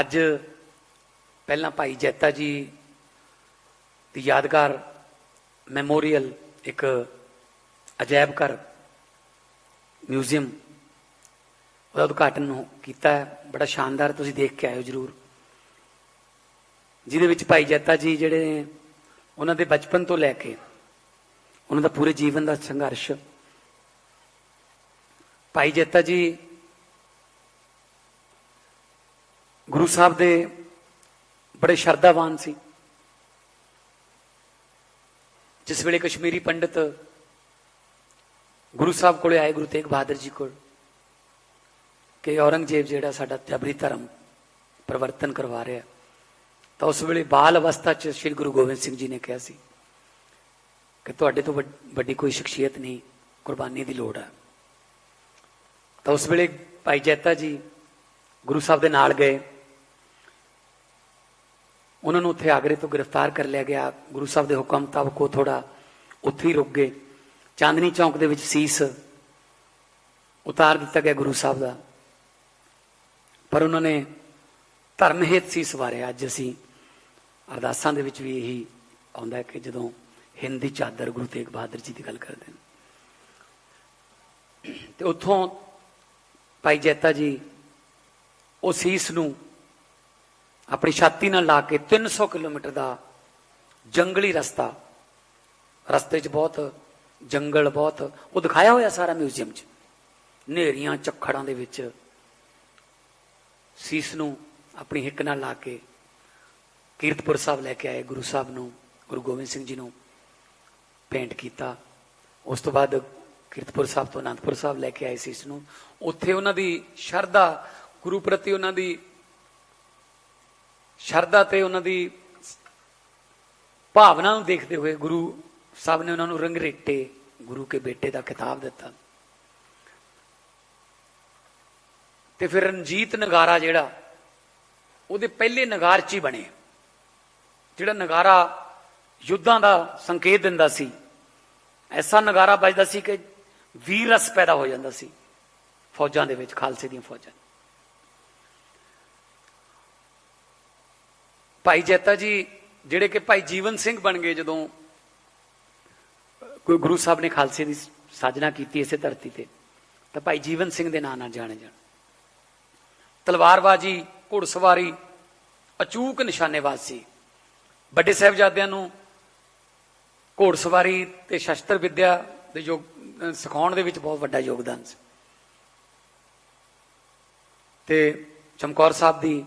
ਅੱਜ ਪਹਿਲਾਂ ਭਾਈ ਜੈਤਾ ਜੀ ਦੀ ਯਾਦਗਾਰ ਮੈਮੋਰੀਅਲ ਇੱਕ ਅਜਾਇਬ ਘਰ ਮਿਊਜ਼ੀਅਮ ਉਹਦਾ ਉਦਘਾਟਨ ਕੀਤਾ ਹੈ। ਬੜਾ ਸ਼ਾਨਦਾਰ ਤੁਸੀਂ ਦੇਖ ਕੇ ਆਇਓ ਜਰੂਰ। ਜਿਹਦੇ ਵਿੱਚ ਭਾਈ ਜੈਤਾ ਜੀ ਜਿਹੜੇ ਨੇ, ਉਹਨਾਂ ਦੇ ਬਚਪਨ ਤੋਂ ਲੈ ਕੇ ਉਹਨਾਂ ਦਾ ਪੂਰੇ ਜੀਵਨ ਦਾ ਸੰਘਰਸ਼। ਭਾਈ ਜੈਤਾ ਜੀ ਗੁਰੂ ਸਾਹਿਬ ਦੇ ਬੜੇ ਸ਼ਰਧਾਵਾਨ ਸੀ। ਜਿਸ ਵੇਲੇ ਕਸ਼ਮੀਰੀ ਪੰਡਿਤ ਗੁਰੂ ਸਾਹਿਬ ਕੋਲੇ ਆਏ, ਗੁਰੂ ਤੇਗ ਬਹਾਦਰ ਜੀ ਕੋਲ, ਕਿ ਔਰੰਗਜ਼ੇਬ ਜਿਹੜਾ ਸਾਡਾ ਜਬਰੀ ਧਰਮ ਪਰਿਵਰਤਨ ਕਰਵਾ ਰਿਹਾ, ਤਾਂ ਉਸ ਵੇਲੇ ਬਾਲ ਅਵਸਥਾ 'ਚ ਸ੍ਰੀ ਗੁਰੂ ਗੋਬਿੰਦ ਸਿੰਘ ਜੀ ਨੇ ਕਿਹਾ ਸੀ ਕਿ ਤੁਹਾਡੇ ਤੋਂ ਵੱਡੀ ਕੋਈ ਸ਼ਖਸੀਅਤ ਨਹੀਂ, ਕੁਰਬਾਨੀ ਦੀ ਲੋੜ ਹੈ ਤਾਂ ਉਸ ਵੇਲੇ ਭਾਈ ਜੈਤਾ ਜੀ ਗੁਰੂ ਸਾਹਿਬ ਦੇ ਨਾਲ ਗਏ। ਉਹਨਾਂ ਨੂੰ ਉੱਥੇ ਆਗਰੇ ਤੋਂ ਗ੍ਰਿਫਤਾਰ ਕਰ ਲਿਆ ਗਿਆ। ਗੁਰੂ ਸਾਹਿਬ ਦੇ ਹੁਕਮ ਮੁਤਾਬਕ ਉਹ ਥੋੜਾ ਉੱਥੇ ਹੀ ਰੁਕ ਗਏ। ਚਾਂਦਨੀ ਚੌਂਕ ਦੇ ਵਿੱਚ ਸੀਸ ਉਤਾਰ ਦਿੱਤਾ ਗਿਆ ਗੁਰੂ ਸਾਹਿਬ ਦਾ। ਪਰ ਉਹਨਾਂ ਨੇ ਧਰਮ ਹਿੱਤ ਸੀ ਸਵਾਰਿਆ ਅੱਜ ਅਸੀਂ ਅਰਦਾਸਾਂ ਦੇ ਵਿੱਚ ਵੀ ਇਹੀ ਆਉਂਦਾ ਕਿ ਜਦੋਂ ਹਿੰਦੀ ਚਾਦਰ ਗੁਰੂ ਤੇਗ ਬਹਾਦਰ ਜੀ ਦੀ ਗੱਲ ਕਰਦੇ ਨੇ। ਤੇ ਉੱਥੋਂ ਭਾਈ ਜੈਤਾ ਜੀ ਉਹ ਸੀਸ ਨੂੰ ਆਪਣੀ ਛਾਤੀ ਨਾਲ ਲਾ ਕੇ 300 ਕਿਲੋਮੀਟਰ ਦਾ ਜੰਗਲੀ ਰਸਤਾ। ਰਸਤੇ 'ਚ ਬਹੁਤ ਜੰਗਲ ਬਹੁਤ, ਉਹ ਦਿਖਾਇਆ ਹੋਇਆ ਸਾਰਾ ਮਿਊਜ਼ੀਅਮ 'ਚ। ਨੇਰੀਆਂ ਚੱਖੜਾਂ ਦੇ ਵਿੱਚ ਸੀਸ ਨੂੰ ਆਪਣੀ ਹਿੱਕ ਨਾਲ ਲਾ ਕੇ ਕੀਰਤਪੁਰ ਸਾਹਿਬ ਲੈ ਕੇ ਆਏ, ਗੁਰੂ ਸਾਹਿਬ ਨੂੰ, ਗੁਰੂ ਗੋਬਿੰਦ ਸਿੰਘ ਜੀ ਨੂੰ ਪੇਂਟ ਕੀਤਾ। ਉਸ ਤੋਂ ਬਾਅਦ ਕੀਰਤਪੁਰ ਸਾਹਿਬ ਤੋਂ ਅਨੰਦਪੁਰ ਸਾਹਿਬ ਲੈ ਕੇ ਆਏ ਸੀਸ ਨੂੰ। ਉੱਥੇ ਉਹਨਾਂ ਦੀ ਸ਼ਰਧਾ, ਗੁਰੂ ਪ੍ਰਤੀ ਉਹਨਾਂ ਦੀ ਸ਼ਰਧਾ ਤੇ ਉਹਨਾਂ ਦੀ ਭਾਵਨਾ ਨੂੰ ਦੇਖਦੇ ਹੋਏ ਗੁਰੂ ਸਾਹਿਬ ਨੇ ਉਹਨਾਂ ਨੂੰ ਰੰਗਰੇਟੇ ਗੁਰੂ ਕੇ ਬੇਟੇ ਦਾ ਖਿਤਾਬ ਦਿੱਤਾ। ਤੇ ਫਿਰ ਰਣਜੀਤ ਨਗਾਰਾ ਜਿਹੜਾ, ਉਹਦੇ ਪਹਿਲੇ ਨਗਾਰ ਚ ਹੀ ਬਣੇ। ਜਿਹੜਾ ਨਗਾਰਾ ਯੁੱਧਾਂ ਦਾ ਸੰਕੇਤ ਦਿੰਦਾ ਸੀ, ਐਸਾ ਨਗਾਰਾ ਵੱਜਦਾ ਸੀ ਕਿ ਵੀਰ ਰਸ ਪੈਦਾ ਹੋ ਜਾਂਦਾ ਸੀ ਫੌਜਾਂ ਦੇ ਵਿੱਚ, ਖਾਲਸੇ ਦੀਆਂ ਫੌਜਾਂ। ਭਾਈ ਜੈਤਾ ਜੀ, ਜਿਹੜੇ ਕਿ ਭਾਈ ਜੀਵਨ ਸਿੰਘ ਬਣ ਗਏ ਜਦੋਂ ਕੋਈ ਗੁਰੂ ਸਾਹਿਬ ਨੇ ਖਾਲਸੇ ਦੀ ਸਾਜਨਾ ਕੀਤੀ ਇਸੇ ਧਰਤੀ ਤੇ, ਤਾਂ ਭਾਈ ਜੀਵਨ ਸਿੰਘ ਦੇ ਨਾਂ ਨਾਲ ਜਾਣੇ ਜਾਣ। ਤਲਵਾਰਬਾਜੀ, ਘੁੜਸਵਾਰੀ, ਅਚੂਕ ਨਿਸ਼ਾਨੇਬਾਜ਼ ਸੀ। ਵੱਡੇ ਸਾਹਿਬਜ਼ਾਦਿਆਂ ਨੂੰ ਘੋੜਸਵਾਰੀ ਤੇ ਸ਼ਸਤਰ ਵਿੱਦਿਆ ਦੇ ਯੋਗ ਸਿਖਾਉਣ ਦੇ ਵਿੱਚ ਬਹੁਤ ਵੱਡਾ ਯੋਗਦਾਨ ਸੀ। ਤੇ ਚਮਕੌਰ ਸਾਹਿਬ ਦੀ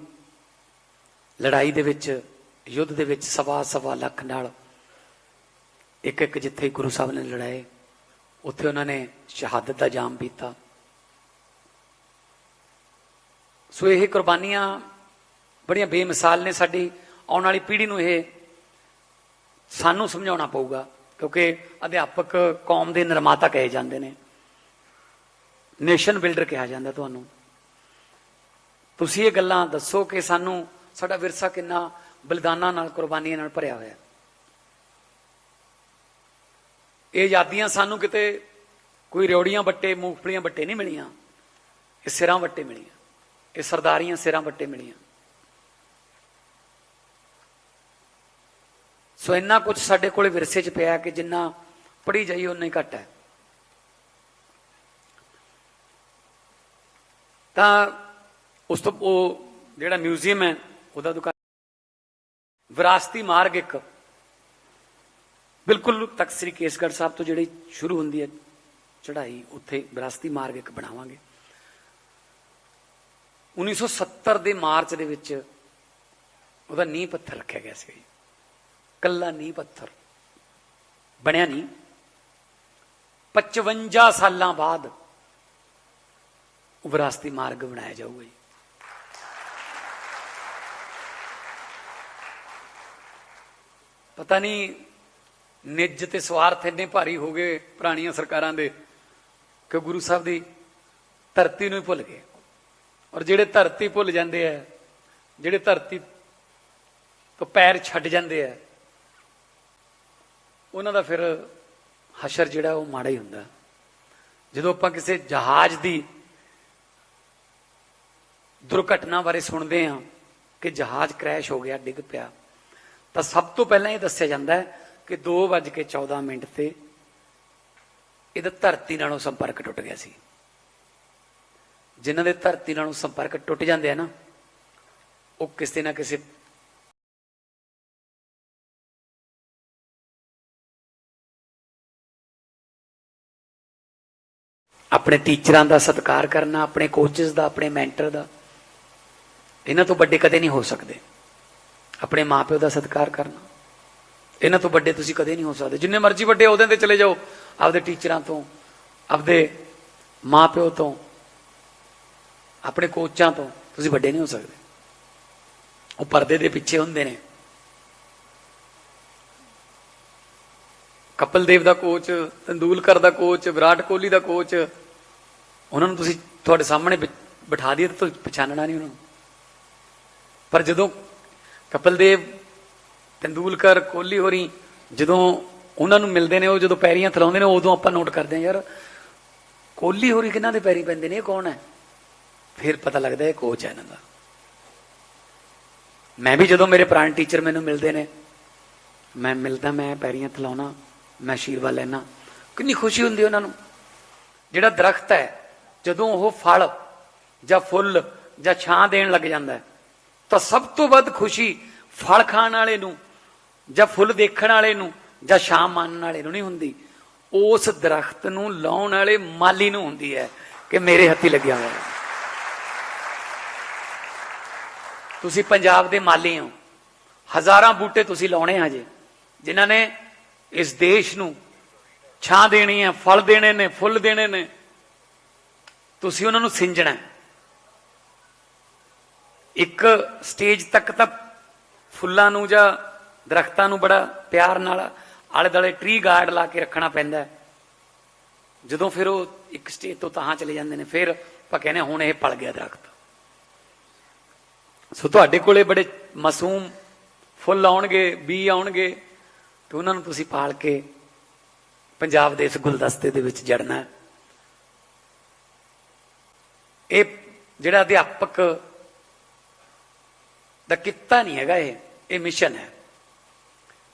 ਲੜਾਈ ਦੇ ਵਿੱਚ, ਯੁੱਧ ਦੇ ਵਿੱਚ ਸਵਾ ਸਵਾ ਲੱਖ ਨਾਲ ਇੱਕ ਇੱਕ ਜਿੱਥੇ ਗੁਰੂ ਸਾਹਿਬ ਨੇ ਲੜਾਏ, ਉੱਥੇ ਉਹਨਾਂ ਨੇ ਸ਼ਹਾਦਤ ਦਾ ਜਾਮ ਪੀਤਾ। ਸੋ ਇਹ ਕੁਰਬਾਨੀਆਂ ਬੜੀਆਂ ਬੇਮਿਸਾਲ ਨੇ ਸਾਡੀ, ਆਉਣ ਵਾਲੀ ਪੀੜ੍ਹੀ ਨੂੰ ਇਹ ਸਾਨੂੰ ਸਮਝਾਉਣਾ ਪਊਗਾ, ਕਿਉਂਕਿ ਅਧਿਆਪਕ ਕੌਮ ਦੇ ਨਿਰਮਾਤਾ ਕਹੇ ਜਾਂਦੇ ਨੇ। ਨੇਸ਼ਨ ਬਿਲਡਰ ਕਿਹਾ ਜਾਂਦਾ ਤੁਹਾਨੂੰ। ਤੁਸੀਂ ਇਹ ਗੱਲਾਂ ਦੱਸੋ ਕਿ ਸਾਨੂੰ ਸਾਡਾ ਵਿਰਸਾ ਕਿੰਨਾ ਬਲਿਦਾਨਾਂ ਨਾਲ, ਕੁਰਬਾਨੀਆਂ ਨਾਲ ਭਰਿਆ ਹੋਇਆ ਇਹ ਆਜ਼ਾਦੀਆਂ ਸਾਨੂੰ ਕਿਤੇ ਕੋਈ ਰਿਉੜੀਆਂ ਵੱਟੇ, ਮੂੰਗਫਲੀਆਂ ਵੱਟੇ ਨਹੀਂ ਮਿਲੀਆਂ। ਇਹ ਸਿਰਾਂ ਵੱਟੇ ਮਿਲੀਆਂ। ਇਹ ਸਰਦਾਰੀਆਂ ਸਿਰਾਂ ਵੱਟੇ ਮਿਲੀਆਂ। ਸੋ ਇੰਨਾ ਕੁਝ ਸਾਡੇ ਕੋਲੇ ਵਿਰਸੇ 'ਚ ਪਿਆ ਕਿ ਜਿੰਨਾ ਪੜੀ ਜਾਈ ਉਨਾ ਹੀ ਘੱਟ ਹੈ। ਤਾਂ ਉਸ ਤੋਂ ਉਹ ਜਿਹੜਾ ਮਿਊਜ਼ੀਅਮ ਹੈ ਉਹਦਾ ਦੁਕਾਨ ਵਿਰਾਸਤੀ ਮਾਰਗ ਇੱਕ। ਬਿਲਕੁਲ ਤਖਤ ਸ੍ਰੀ ਕੇਸਗੜ੍ਹ ਸਾਹਿਬ ਤੋਂ ਜਿਹੜੀ ਸ਼ੁਰੂ ਹੁੰਦੀ ਹੈ ਚੜ੍ਹਾਈ, ਉੱਥੇ ਵਿਰਾਸਤੀ ਮਾਰਗ ਇੱਕ ਬਣਾਵਾਂਗੇ। 1970 ਦੇ ਮਾਰਚ ਦੇ ਵਿੱਚ ਉਹਦਾ ਨੀਂਹ ਪੱਥਰ ਰੱਖਿਆ ਗਿਆ ਸੀ। ਕੱਲਾ ਨੀਂਹ ਪੱਥਰ ਬਣਿਆ ਨਹੀਂ। 55 ਸਾਲਾਂ ਬਾਅਦ ਉਹ ਵਿਰਾਸਤੀ ਮਾਰਗ ਬਣਾਇਆ ਜਾਊਗਾ ਜੀ। ਪਤਾ ਨਹੀਂ ਨਿੱਜ ਤੇ ਸਵਾਰਥ ਇੰਨੇ ਭਾਰੀ ਹੋ ਗਏ ਪੁਰਾਣੀਆਂ ਸਰਕਾਰਾਂ ਦੇ ਕਿ ਗੁਰੂ ਸਾਹਿਬ ਦੀ ਧਰਤੀ ਨੂੰ ਹੀ ਭੁੱਲ ਗਏ। ਔਰ ਜਿਹੜੇ ਧਰਤੀ ਭੁੱਲ ਜਾਂਦੇ ਆ, ਜਿਹੜੇ ਧਰਤੀ ਤੋਂ ਪੈਰ ਛੱਡ ਜਾਂਦੇ ਆ, ਉਹਨਾਂ ਦਾ ਫਿਰ ਹਸ਼ਰ ਜਿਹੜਾ ਉਹ ਮਾੜਾ ਹੀ ਹੁੰਦਾ। ਜਦੋਂ ਆਪਾਂ ਕਿਸੇ ਜਹਾਜ਼ ਦੀ ਦੁਰਘਟਨਾ ਬਾਰੇ ਸੁਣਦੇ ਹਾਂ ਕਿ ਜਹਾਜ਼ ਕ੍ਰੈਸ਼ ਹੋ ਗਿਆ, ਡਿੱਗ ਪਿਆ ਤਾਂ ਸਭ ਤੋਂ ਪਹਿਲਾਂ ਇਹ ਦੱਸਿਆ ਜਾਂਦਾ ਹੈ ਕਿ 2:14 ਮਿੰਟ ਤੇ ਇਹਦਾ ਧਰਤੀ ਨਾਲੋਂ ਸੰਪਰਕ ਟੁੱਟ ਗਿਆ ਸੀ। ਜਿਨ੍ਹਾਂ ਦੇ ਧਰਤੀ ਨਾਲੋਂ ਸੰਪਰਕ ਟੁੱਟ ਜਾਂਦੇ ਆ ਨਾ, ਉਹ ਕਿਸੇ ਨਾ ਕਿਸੇ ਆਪਣੇ ਟੀਚਰਾਂ ਦਾ ਸਤਿਕਾਰ ਕਰਨਾ, ਆਪਣੇ ਕੋਚਸ ਦਾ, ਆਪਣੇ ਮੈਂਟਰ ਦਾ, ਇਹਨਾਂ ਤੋਂ ਵੱਡੇ ਕਦੇ ਨਹੀਂ ਹੋ ਸਕਦੇ। ਆਪਣੇ ਮਾਪਿਓ ਦਾ ਸਤਿਕਾਰ ਕਰਨਾ। ਇਹਨਾਂ ਤੋਂ ਵੱਡੇ ਤੁਸੀਂ ਕਦੇ ਨਹੀਂ ਹੋ ਸਕਦੇ। ਜਿੰਨੇ ਮਰਜ਼ੀ ਵੱਡੇ ਉਹਦੇ ਤੇ ਚਲੇ ਜਾਓ। ਆਪਦੇ ਟੀਚਰਾਂ ਤੋਂ, ਆਪਦੇ ਮਾਪਿਓ ਤੋਂ, ਆਪਣੇ ਕੋਚਾਂ ਤੋਂ ਤੁਸੀਂ ਵੱਡੇ ਨਹੀਂ ਹੋ ਸਕਦੇ। ਉਹ ਪਰਦੇ ਦੇ ਪਿੱਛੇ ਹੁੰਦੇ ਨੇ। ਕਪਿਲ ਦੇਵ ਦਾ ਕੋਚ, ਤੰਦੂਲਕਰ ਦਾ ਕੋਚ, ਵਿਰਾਟ ਕੋਹਲੀ ਦਾ ਕੋਚ, ਉਹਨਾਂ ਨੂੰ ਤੁਸੀਂ ਤੁਹਾਡੇ ਸਾਹਮਣੇ ਬਿ- ਬਿਠਾ ਦਈਏ ਤਾਂ ਤੁਸੀਂ ਪਛਾਣਨਾ ਨਹੀਂ ਉਹਨਾਂ ਨੂੰ। ਪਰ ਜਦੋਂ ਕਪਿਲ ਦੇਵ ਤੰਦੂਲਕਰ, ਕੋਹਲੀ ਹੋਰੀ ਜਦੋਂ ਉਹਨਾਂ ਨੂੰ ਮਿਲਦੇ ਨੇ, ਉਹ ਜਦੋਂ ਪੈਰੀਆਂ ਥਲਾਉਂਦੇ ਨੇ, ਉਦੋਂ ਆਪਾਂ ਨੋਟ ਕਰਦੇ ਹਾਂ, ਯਾਰ ਕੋਹਲੀ ਹੋਰੀ ਕਿਹਨਾਂ ਦੇ ਪੈਰੀ ਪੈਂਦੇ ਨੇ, ਇਹ ਕੌਣ ਹੈ? ਫਿਰ ਪਤਾ ਲੱਗਦਾ ਇਹ ਕੋਚ ਹੈ ਇਹਨਾਂ ਦਾ। ਮੈਂ ਵੀ ਜਦੋਂ ਮੇਰੇ ਪੁਰਾਣੇ ਟੀਚਰ ਮੈਨੂੰ ਮਿਲਦੇ ਨੇ, ਮੈਂ ਮਿਲਦਾ, ਮੈਂ ਪੈਰੀਆਂ ਥਲਾਉਣਾ, ਮੈਂ ਆਸ਼ੀਰਵਾਦ ਲੈਣਾ, ਕਿੰਨੀ ਖੁਸ਼ੀ ਹੁੰਦੀ ਉਹਨਾਂ ਨੂੰ। ਜਿਹੜਾ ਦਰਖਤ ਹੈ, ਜਦੋਂ ਉਹ ਫਲ ਜਾਂ ਫੁੱਲ ਜਾਂ ਛਾਂ ਦੇਣ ਲੱਗ ਜਾਂਦਾ ਹੈ ਤਾਂ ਸਭ ਤੋਂ ਵੱਧ ਖੁਸ਼ੀ ਫਲ ਖਾਣ ਵਾਲੇ ਨੂੰ, ਜਾਂ ਫੁੱਲ ਦੇਖਣ ਵਾਲੇ ਨੂੰ, ਜਾਂ ਛਾਂ ਮੰਨਣ ਵਾਲੇ ਨੂੰ ਨਹੀਂ ਹੁੰਦੀ। ਉਸ ਦਰਖਤ ਨੂੰ ਲਾਉਣ ਵਾਲੇ ਮਾਲੀ ਨੂੰ ਹੁੰਦੀ ਹੈ ਕਿ ਮੇਰੇ ਹੱਥੀ ਲੱਗਿਆ ਹੋਇਆ ਤੁਸੀਂ ਪੰਜਾਬ ਦੇ ਮਾਲੀ ਹੋ। ਹਜ਼ਾਰਾਂ ਬੂਟੇ ਤੁਸੀਂ ਲਾਉਣੇ ਆ ਜੇ ਜਿਨ੍ਹਾਂ ਨੇ ਇਸ ਦੇਸ਼ ਨੂੰ ਛਾਂ ਦੇਣੀ ਹੈ ਫਲ ਦੇਣੇ ਨੇ, ਫੁੱਲ ਦੇਣੇ ਨੇ। ਤੁਸੀਂ ਉਹਨਾਂ ਨੂੰ ਸਿੰਜਣਾ ਹੈ। ਇੱਕ ਸਟੇਜ ਤੱਕ ਤਾਂ ਫੁੱਲਾਂ ਨੂੰ ਜਾਂ ਦਰਖਤਾਂ ਨੂੰ ਬੜਾ ਪਿਆਰ ਨਾਲ ਆਲੇ ਦਾਲੇ ਟ੍ਰੀ ਗਾਰਡ ਲਾ ਕੇ ਰੱਖਣਾ ਪੈਂਦਾ ਜਦੋਂ ਫਿਰ ਉਹ ਇੱਕ ਸਟੇਜ ਤੋਂ ਤਾਂ ਚਲੇ ਜਾਂਦੇ ਨੇ, ਫਿਰ ਆਪਾਂ ਕਹਿੰਦੇ ਹੁਣ ਇਹ ਪਲ ਗਿਆ ਦਰਖਤ। ਸੋ ਤੁਹਾਡੇ ਕੋਲੇ ਬੜੇ ਮਾਸੂਮ ਫੁੱਲ ਆਉਣਗੇ, ਬੀ ਆਉਣਗੇ, ਤੇ ਉਹਨਾਂ ਨੂੰ ਤੁਸੀਂ ਪਾਲ ਕੇ ਪੰਜਾਬ ਦੇ ਇਸ ਗੁਲਦਸਤੇ ਦੇ ਵਿੱਚ ਜੜਨਾ ਇਹ ਜਿਹੜਾ ਅਧਿਆਪਕ ਦਾ ਕਿੱਤਾ ਨਹੀਂ ਹੈਗਾ ਇਹ। ਇਹ ਮਿਸ਼ਨ ਹੈ।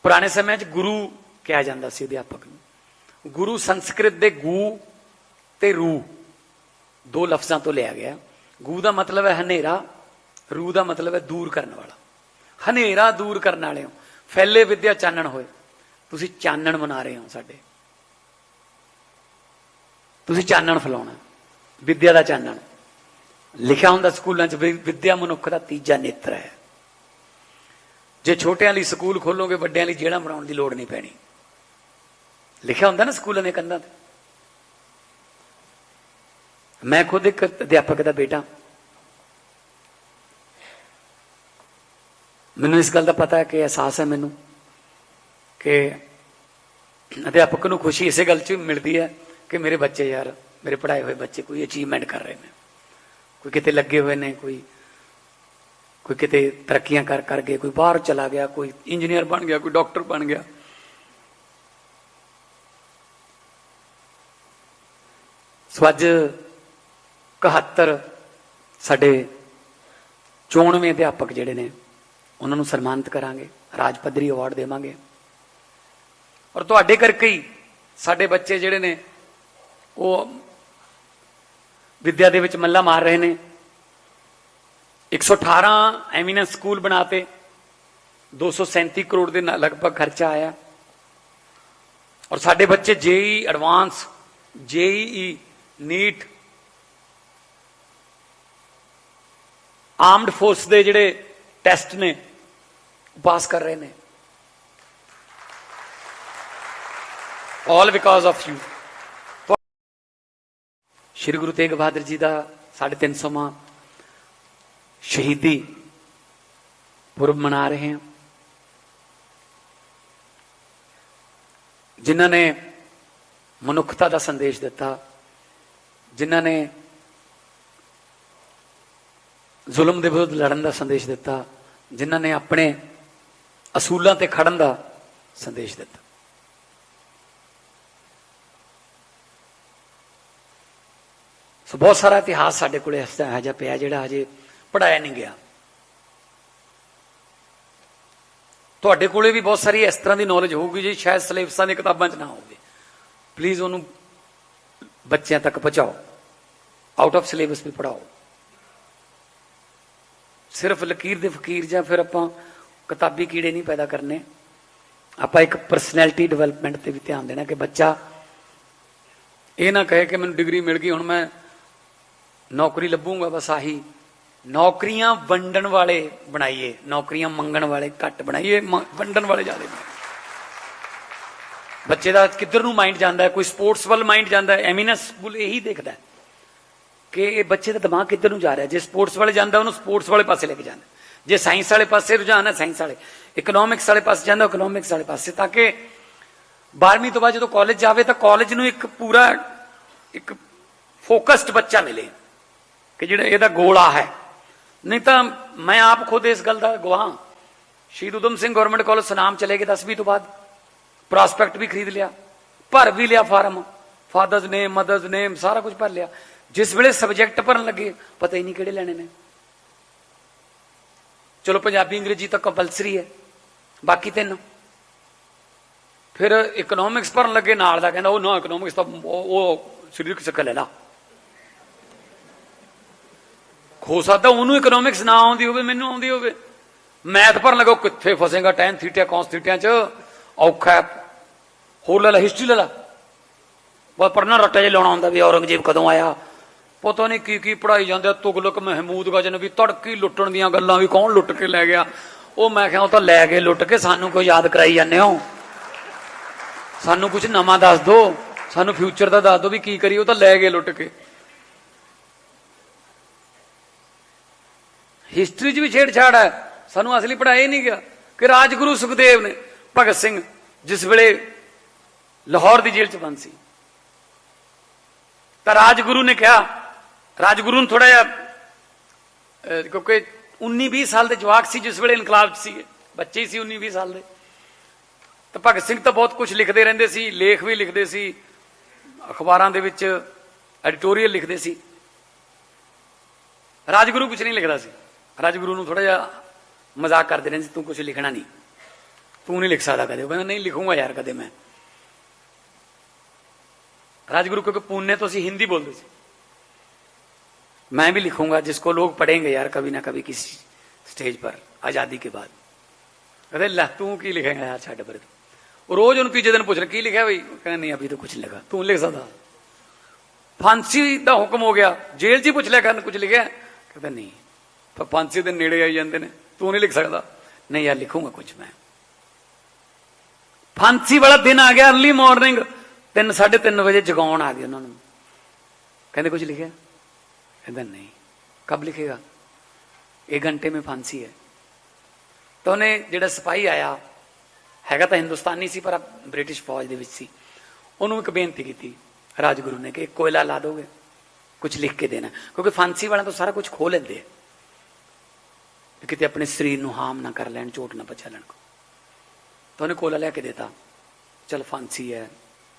ਪੁਰਾਣੇ ਸਮੇਂ 'ਚ ਗੁਰੂ ਕਿਹਾ ਜਾਂਦਾ ਸੀ ਅਧਿਆਪਕ ਨੂੰ। ਗੁਰੂ ਸੰਸਕ੍ਰਿਤ ਦੇ ਗੂ ਤੇ ਰੂ, ਦੋ ਲਫ਼ਜ਼ਾਂ ਤੋਂ ਲਿਆ ਗਿਆ। ਗੂ ਦਾ ਮਤਲਬ ਹੈ ਹਨੇਰਾ, ਰੂ ਦਾ ਮਤਲਬ ਹੈ ਦੂਰ ਕਰਨ ਵਾਲਾ। ਹਨੇਰਾ ਦੂਰ ਕਰਨ ਵਾਲੇ ਹੋ ਫੈਲੇ ਵਿਦਿਆ ਚਾਨਣ ਹੋਏ। ਤੁਸੀਂ ਚਾਨਣ ਮਨਾ ਰਹੇ ਹੋ ਸਾਡੇ। ਤੁਸੀਂ ਚਾਨਣ ਫਲਾਉਣਾ। ਵਿਦਿਆ ਦਾ ਚਾਨਣ। ਲਿਖਿਆ ਹੁੰਦਾ ਸਕੂਲਾਂ 'ਚ ਵੀ ਵਿਦਿਆ ਮਨੁੱਖ ਦਾ ਤੀਜਾ ਨੇਤਰ ਹੈ। ਜੇ ਛੋਟਿਆਂ ਲਈ ਸਕੂਲ ਖੋਲੋਗੇ, ਵੱਡਿਆਂ ਲਈ ਜਿਹੜਾ ਬਣਾਉਣ ਦੀ ਲੋੜ ਨਹੀਂ ਪੈਣੀ। ਲਿਖਿਆ ਹੁੰਦਾ ਨਾ ਸਕੂਲਾਂ ਦੇ ਕੰਧਾਂ ਤੇ। ਮੈਂ ਖੁਦ ਇੱਕ ਅਧਿਆਪਕ ਦਾ ਬੇਟਾ। ਮੈਨੂੰ ਇਸ ਗੱਲ ਦਾ ਪਤਾ ਹੈ ਕਿ ਅਹਿਸਾਸ ਹੈ ਮੈਨੂੰ ਕਿ ਅਧਿਆਪਕ ਨੂੰ ਖੁਸ਼ੀ ਇਸੇ ਗੱਲ 'ਚ ਮਿਲਦੀ ਹੈ ਕਿ ਮੇਰੇ ਬੱਚੇ ਯਾਰ, ਮੇਰੇ ਪੜਾਏ ਹੋਏ ਬੱਚੇ ਕੋਈ ਅਚੀਵਮੈਂਟ ਕਰ ਰਹੇ ਨੇ। ਕੋਈ ਕਿਤੇ ਲੱਗੇ ਹੋਏ ਨੇ, ਕੋਈ ਕੋਈ ਕਿਤੇ ਤਰੱਕੀਆਂ ਕਰ ਕਰ ਕਰਕੇ ਕੋਈ ਬਾਹਰ ਚਲਾ ਗਿਆ, ਕੋਈ ਇੰਜੀਨੀਅਰ ਬਣ ਗਿਆ, ਕੋਈ ਡਾਕਟਰ ਬਣ ਗਿਆ। ਸੋ ਅੱਜ 71 ਸਾਡੇ ਚੋਣਵੇਂ ਅਧਿਆਪਕ ਜਿਹੜੇ ਨੇ, ਉਹਨਾਂ ਨੂੰ ਸਨਮਾਨਿਤ ਕਰਾਂਗੇ ਰਾਜ ਪੱਧਰੀ ਅਵਾਰਡ ਦੇਵਾਂਗੇ। ਔਰ ਤੁਹਾਡੇ ਕਰਕੇ ਹੀ ਸਾਡੇ ਬੱਚੇ ਜਿਹੜੇ ਨੇ, ਉਹ ਵਿਦਿਆ ਦੇ ਵਿੱਚ ਮੱਲਾ ਮਾਰ ਰਹੇ ਨੇ। 118 ਐਮੀਨੈਂਸ ਸਕੂਲ ਬਣਾਤੇ 237 ਕਰੋੜ ਦੇ ਨਾਲ ਲਗਭਗ ਖਰਚਾ ਆਇਆ ਔਰ ਸਾਡੇ ਬੱਚੇ JEE advance JEE NEET armed force ਦੇ ਜਿਹੜੇ ਟੈਸਟ ਨੇ ਉਹ ਪਾਸ ਕਰ ਰਹੇ ਨੇ all because of you Shri Guru Tegh Bahadur ji ਦਾ 350ਵਾਂ ਸ਼ਹੀਦੀ ਪੁਰਬ ਮਨਾ ਰਹੇ ਹਾਂ ਜਿਨ੍ਹਾਂ ਨੇ ਮਨੁੱਖਤਾ ਦਾ ਸੰਦੇਸ਼ ਦਿੱਤਾ ਜਿਨ੍ਹਾਂ ਨੇ ਜ਼ੁਲਮ ਦੇ ਵਿਰੁੱਧ ਲੜਨ ਦਾ ਸੰਦੇਸ਼ ਦਿੱਤਾ ਜਿਨ੍ਹਾਂ ਨੇ ਆਪਣੇ ਅਸੂਲਾਂ ਤੇ ਖੜਨ ਦਾ ਸੰਦੇਸ਼ ਦਿੱਤਾ ਸੋ ਬਹੁਤ ਸਾਰਾ ਇਤਿਹਾਸ ਸਾਡੇ ਕੋਲੇ ਹਸਤਾ ਹੈ ਜਿਹਾ ਪਿਆ ਜਿਹੜਾ ਹਜੇ ਪੜਾਇਆ ਨਹੀਂ ਗਿਆ। ਤੁਹਾਡੇ ਕੋਲੇ ਵੀ ਬਹੁਤ ਸਾਰੀ ਇਸ ਤਰ੍ਹਾਂ ਦੀ ਨੌਲੇਜ ਹੋਊਗੀ ਜੀ ਸ਼ਾਇਦ ਸਿਲੇਬਸਾਂ ਦੀਆਂ ਕਿਤਾਬਾਂ 'ਚ ਨਾ ਹੋਵੇ। ਪਲੀਜ਼ ਉਹਨੂੰ ਬੱਚਿਆਂ ਤੱਕ ਪਹੁੰਚਾਓ। ਆਊਟ ਆਫ ਸਿਲੇਬਸ ਵੀ ਪੜਾਓ। ਸਿਰਫ ਲਕੀਰ ਦੇ ਫਕੀਰ ਜਾਂ ਫਿਰ ਆਪਾਂ ਕਿਤਾਬੀ ਕੀੜੇ ਨਹੀਂ ਪੈਦਾ ਕਰਨੇ। ਆਪਾਂ ਇੱਕ ਪਰਸਨੈਲਿਟੀ ਡਿਵੈਲਪਮੈਂਟ ਤੇ ਵੀ ਧਿਆਨ ਦੇਣਾ ਕਿ ਬੱਚਾ ਇਹ ਨਾ ਕਹੇ ਕਿ ਮੈਨੂੰ ਡਿਗਰੀ ਮਿਲ ਗਈ, ਹੁਣ ਮੈਂ ਨੌਕਰੀ ਲੱਭੂੰਗਾ, ਬਸ ਆਹੀ ਨੌਕਰੀਆਂ ਵੰਡਣ ਵਾਲੇ ਬਣਾਈਏ, ਨੌਕਰੀਆਂ ਮੰਗਣ ਵਾਲੇ ਘੱਟ ਬਣਾਈਏ ਵੰਡਣ ਵਾਲੇ ਜ਼ਿਆਦਾ ਬਣਾਈਏ ਬੱਚੇ ਦਾ ਕਿੱਧਰ ਨੂੰ ਮਾਈਂਡ ਜਾਂਦਾ ਹੈ? ਕੋਈ ਸਪੋਰਟਸ ਵੱਲ ਮਾਈਂਡ ਜਾਂਦਾ ਹੈ? ਐਮੀਨਸ ਸਕੂਲ ਇਹੀ ਦੇਖਦਾ ਹੈ ਕਿ ਇਹ ਬੱਚੇ ਦਾ ਦਿਮਾਗ ਕਿੱਧਰ ਨੂੰ ਜਾ ਰਿਹਾ ਜੇ ਸਪੋਰਟਸ ਵਾਲੇ ਜਾਂਦਾ ਉਹਨੂੰ ਸਪੋਰਟਸ ਵਾਲੇ ਪਾਸੇ ਲੈ ਕੇ ਜਾਂਦਾ ਜੇ ਸਾਇੰਸ ਵਾਲੇ ਪਾਸੇ ਰੁਝਾਨ ਹੈ, ਸਾਇੰਸ ਵਾਲੇ। ਇਕਨੋਮਿਕਸ ਵਾਲੇ ਪਾਸੇ ਜਾਂਦਾ, ਇਕਨੋਮਿਕਸ ਵਾਲੇ ਪਾਸੇ, ਤਾਂ ਕਿ 12ਵੀਂ ਤੋਂ ਬਾਅਦ ਜਦੋਂ ਕਾਲਜ ਜਾਵੇ, ਤਾਂ ਕਾਲਜ ਨੂੰ ਇੱਕ ਪੂਰਾ, ਇੱਕ ਫੋਕਸਡ ਬੱਚਾ ਮਿਲੇ ਕਿ ਜਿਹੜਾ ਇਹਦਾ ਗੋਲ ਆ ਹੈ। ਨਹੀਂ ਤਾਂ ਮੈਂ ਆਪ ਖੁਦ ਇਸ ਗੱਲ ਦਾ ਗਵਾਹ ਸ਼ਹੀਦ ਉਦਮ ਸਿੰਘ ਗਵਰਨਮੈਂਟ ਕਾਲਜ ਸੁਨਾਮ ਚਲੇ ਗਏ 10ਵੀਂ ਤੋਂ ਬਾਅਦ ਪ੍ਰੋਸਪੈਕਟ ਵੀ ਖਰੀਦ ਲਿਆ ਭਰ ਵੀ ਲਿਆ form father's name mother's name ਸਾਰਾ ਕੁਝ ਭਰ ਲਿਆ ਜਿਸ ਵੇਲੇ ਸਬਜੈਕਟ ਭਰਨ ਲੱਗੇ ਪਤਾ ਹੀ ਨਹੀਂ ਕਿਹੜੇ ਲੈਣੇ ਨੇ ਚਲੋ ਪੰਜਾਬੀ ਅੰਗਰੇਜ਼ੀ ਤਾਂ ਕੰਪਲਸਰੀ ਹੈ ਬਾਕੀ ਤਿੰਨ ਫਿਰ ਇਕਨੋਮਿਕਸ ਭਰਨ ਲੱਗੇ ਨਾਲ ਦਾ ਕਹਿੰਦਾ ਉਹ ਨਾ ਇਕਨੋਮਿਕਸ ਤਾਂ ਉਹ ਉਹ ਸਰੀਰਕ ਸਿੱਖ ਲੈ ਲਾ ਹੋ ਸਕਦਾ ਉਹਨੂੰ ਇਕਨੋਮਿਕਸ ਨਾ ਆਉਂਦੀ ਹੋਵੇ ਮੈਨੂੰ ਆਉਂਦੀ ਹੋਵੇ। ਮੈਥ ਭਰਨ ਲੱਗਾ ਉਹ ਕਿੱਥੇ ਫਸੇਗਾ ਟੈਨ ਥੀਟਾ cos ਥੀਟਾ ਚ? ਔਖਾ ਹੋਰ ਲੈ ਲਾ ਹਿਸਟਰੀ ਲੈ ਲਾ। ਬਸ ਪੜਨਾ ਰੱਟੇ ਜੇ ਲਾਉਣਾ ਹੁੰਦਾ ਵੀ ਔਰੰਗਜ਼ੇਬ ਕਦੋਂ ਆਇਆ। ਪਤਾ ਨਹੀਂ ਕੀ ਕੀ ਪੜਾਈ ਜਾਂਦੇ ਆ, ਤੁਗਲਕ ਮਹਿਮੂਦ ਗਜਨ ਵੀ ਤੜਕੀ ਲੁੱਟਣ ਦੀਆਂ ਗੱਲਾਂ ਵੀ ਕੌਣ ਲੁੱਟ ਕੇ ਲੈ ਗਿਆ। ਉਹ ਮੈਂ ਕਿਹਾ ਉਹ ਤਾਂ ਲੈ ਗਏ ਲੁੱਟ ਕੇ ਸਾਨੂੰ ਕੋਈ ਯਾਦ ਕਰਾਈ ਜਾਂਦੇ ਹੋ। ਸਾਨੂੰ ਕੁਝ ਨਵਾਂ ਦੱਸ ਦਿਓ ਸਾਨੂੰ ਫਿਊਚਰ ਦਾ ਦੱਸ ਦਿਓ ਵੀ ਕੀ ਕਰੀਏ ਉਹ ਤਾਂ ਲੈ ਗਏ ਲੁੱਟ ਕੇ। ਹਿਸਟਰੀ 'ਚ ਵੀ ਛੇੜਛਾੜ ਹੈ। ਸਾਨੂੰ ਅਸਲੀ ਪੜਾਇਆ ਹੀ ਨਹੀਂ ਗਿਆ ਕਿ ਰਾਜਗੁਰੂ ਸੁਖਦੇਵ ਨੇ, ਭਗਤ ਸਿੰਘ, ਜਿਸ ਵੇਲੇ ਲਾਹੌਰ ਦੀ ਜੇਲ੍ਹ 'ਚ ਬੰਦ ਸੀ। ਤਾਂ ਰਾਜਗੁਰੂ ਨੇ ਕਿਹਾ, ਰਾਜਗੁਰੂ ਨੂੰ ਥੋੜਾ ਜਿਹਾ ਕਿਉਂਕਿ 19 20 ਸਾਲ ਦੇ ਜਵਾਕ ਸੀ, ਜਿਸ ਵੇਲੇ ਇਨਕਲਾਬ 'ਚ ਸੀਗੇ। ਬੱਚੇ ਹੀ ਸੀ 19 20 ਸਾਲ ਦੇ। ਤਾਂ ਭਗਤ ਸਿੰਘ ਤਾਂ ਬਹੁਤ ਕੁਝ ਲਿਖਦੇ ਰਹਿੰਦੇ ਸੀ, ਲੇਖ ਵੀ ਲਿਖਦੇ ਸੀ, ਅਖਬਾਰਾਂ ਦੇ ਵਿੱਚ ਐਡੀਟੋਰੀਅਲ ਲਿਖਦੇ ਸੀ। ਰਾਜਗੁਰੂ ਕੁਝ ਨਹੀਂ ਲਿਖਦਾ ਸੀ। राजगुरु ने थोड़ा जा मज़ाक कर दे रहे तू कुछ लिखना नहीं। तू नहीं लिख सकता कदम कहना नहीं लिखूँगा यार कदम मैं। राजगुरु क्योंकि पुणे तो अभी हिंदी बोलते थे मैं भी लिखूँगा, जिसको लोग पढ़ेंगे यार कभी ना कभी किसी स्टेज पर, आज़ादी के बाद। कहते लह तू की लिखेंगे यार छठ पर रोज उन तीजे दिन पूछ रहे, की लिखा भाई? कहना नहीं, अभी तो कुछ लिखा। तू लिख सकता फांसी का हुक्म हो गया। जेल जी पूछ लिया कुछ लिखे? कहते, नहीं। ਪਰ 5-6 ਦਿਨ ਨੇੜੇ ਆਈ ਜਾਂਦੇ ਨੇ। ਤੂੰ ਨਹੀਂ ਲਿਖ ਸਕਦਾ। ਨਹੀਂ ਯਾਰ, ਲਿਖੂਗਾ ਕੁਝ ਮੈਂ। ਫਾਂਸੀ ਵਾਲਾ ਦਿਨ ਆ ਗਿਆ अर्ਲੀ ਮਾਰਨਿੰਗ 3 3:30 ਵਜੇ ਜਗਾਉਣ ਆ ਗਏ ਉਹਨਾਂ ਨੂੰ। ਕਹਿੰਦੇ ਕੁਝ ਲਿਖਿਆ? ਕਹਿੰਦਾ ਨਹੀਂ। ਕਬ ਲਿਖੇਗਾ? 1 ਘੰਟੇ ਮੇ ਫਾਂਸੀ ਹੈ। ਤਾਂ ਉਹਨੇ ਜਿਹੜਾ ਸਿਪਾਹੀ ਆਇਆ, ਹੈਗਾ ਤਾਂ ਹਿੰਦੁਸਤਾਨੀ ਸੀ, ਪਰ ਬ੍ਰਿਟਿਸ਼ ਫੌਜ ਦੇ ਵਿੱਚ ਸੀ। ਉਹਨੂੰ ਇੱਕ ਬੇਨਤੀ ਕੀਤੀ। ਰਾਜਗੁਰੂ ਨੇ ਕਿ ਕੋਇਲਾ ਲਾ ਦੋਗੇ ਕੁਝ ਲਿਖ ਕੇ ਦੇਣਾ। ਕਿਉਂਕਿ ਫਾਂਸੀ ਵਾਲਾ ਤਾਂ ਸਾਰਾ ਕੁਝ ਖੋ ਲੈਂਦੇ ਆ। ਕਿਤੇ ਆਪਣੇ ਸਰੀਰ ਨੂੰ ਹਾਰਮ ਨਾ ਕਰ ਲੈਣ ਚੋਟ ਨਾ ਪਹੁੰਚਾ ਲੈਣ ਕੋ ਤਾਂ ਉਹਨੇ ਕੋਲਾ ਲਿਆ ਕੇ ਦਿੱਤਾ ਚਲ ਫਾਂਸੀ ਹੈ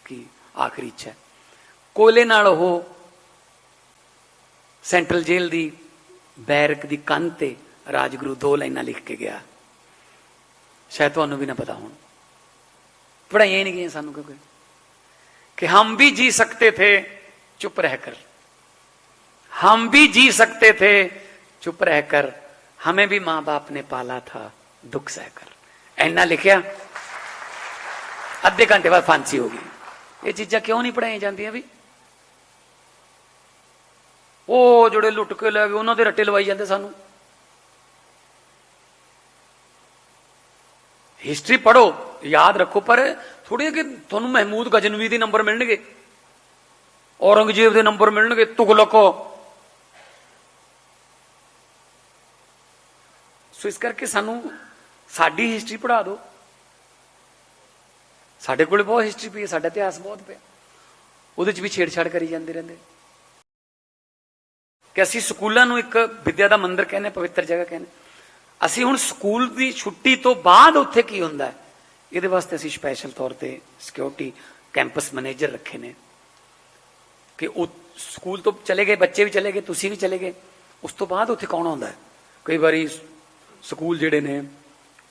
ਕਿ ਆਖਰੀ ਇੱਛਾ ਹੈ। ਕੋਲੇ ਨਾਲ ਉਹ ਸੈਂਟਰਲ ਜੇਲ੍ਹ ਦੀ ਬੈਰਕ ਦੀ ਕੰਧ ਤੇ ਰਾਜਗੁਰੂ ਦੋ ਲਾਈਨਾਂ ਲਿਖ ਕੇ ਗਿਆ ਸ਼ਾਇਦ ਤੁਹਾਨੂੰ ਵੀ ਨਾ ਪਤਾ ਹੋਣ ਪੜਾਈਆਂ ਹੀ ਨਹੀਂ ਗਈਆਂ ਸਾਨੂੰ ਕਿਉਂਕਿ कि हम भी जी सकते थे चुप रहकर हम भी जी सकते थे चुप रहकर हमें भी मां बाप ने पाला था दुख सहकर ऐना लिखिया ਅੱਧੇ ਘੰਟੇ ਬਾਅਦ ਫਾਂਸੀ ਹੋ ਗਈ ਇਹ ਚੀਜ਼ਾਂ ਕਿਉਂ ਨਹੀਂ ਪੜਾਈਆਂ ਜਾਂਦੀਆਂ ਵੀ ਉਹ ਜਿਹੜੇ ਲੁੱਟ ਕੇ ਲੈ ਗਏ ਉਹਨਾਂ ਦੇ ਰੱਟੇ ਲਵਾਈ ਜਾਂਦੇ ਸਾਨੂੰ ਹਿਸਟਰੀ ਪੜੋ ਯਾਦ ਰੱਖੋ ਪਰ ਥੋੜੀ ਕਿ ਤੁਹਾਨੂੰ ਮਹਿਮੂਦ ਗਜਨਵੀ ਦੇ ਨੰਬਰ ਮਿਲਣਗੇ ਔਰੰਗਜ਼ੇਬ ਦੇ ਨੰਬਰ ਮਿਲਣਗੇ ਤੁਗਲਕ ਸੋ ਇਸ ਕਰਕੇ ਸਾਨੂੰ ਸਾਡੀ ਹਿਸਟਰੀ ਪੜ੍ਹਾ ਦਿਓ। ਸਾਡੇ ਕੋਲ ਬਹੁਤ ਹਿਸਟਰੀ ਪਈ ਹੈ, ਸਾਡਾ ਇਤਿਹਾਸ ਬਹੁਤ ਪਿਆ। ਉਹਦੇ 'ਚ ਵੀ ਛੇੜਛਾੜ ਕਰੀ ਜਾਂਦੇ ਰਹਿੰਦੇ। ਕਿ ਅਸੀਂ ਸਕੂਲਾਂ ਨੂੰ ਇੱਕ ਵਿਦਿਆ ਦਾ ਮੰਦਿਰ ਕਹਿੰਦੇ ਪਵਿੱਤਰ ਜਗ੍ਹਾ ਕਹਿੰਦੇ ਅਸੀਂ ਹੁਣ ਸਕੂਲ ਦੀ ਛੁੱਟੀ ਤੋਂ ਬਾਅਦ ਉੱਥੇ ਕੀ ਹੁੰਦਾ ਇਹਦੇ ਵਾਸਤੇ ਅਸੀਂ ਸਪੈਸ਼ਲ ਤੌਰ ਤੇ ਸਿਕਿਉਰਿਟੀ ਕੈਂਪਸ ਮੈਨੇਜਰ ਰੱਖੇ ਨੇ। ਕਿ ਉਹ ਸਕੂਲ ਤੋਂ ਚਲੇ ਗਏ, ਬੱਚੇ ਵੀ ਚਲੇ ਗਏ, ਤੁਸੀਂ ਵੀ ਚਲੇ ਗਏ। ਉਸ ਤੋਂ ਬਾਅਦ ਉੱਥੇ ਕੌਣ ਆਉਂਦਾ ਕਈ ਵਾਰੀ ਸਕੂਲ ਜਿਹੜੇ ਨੇ,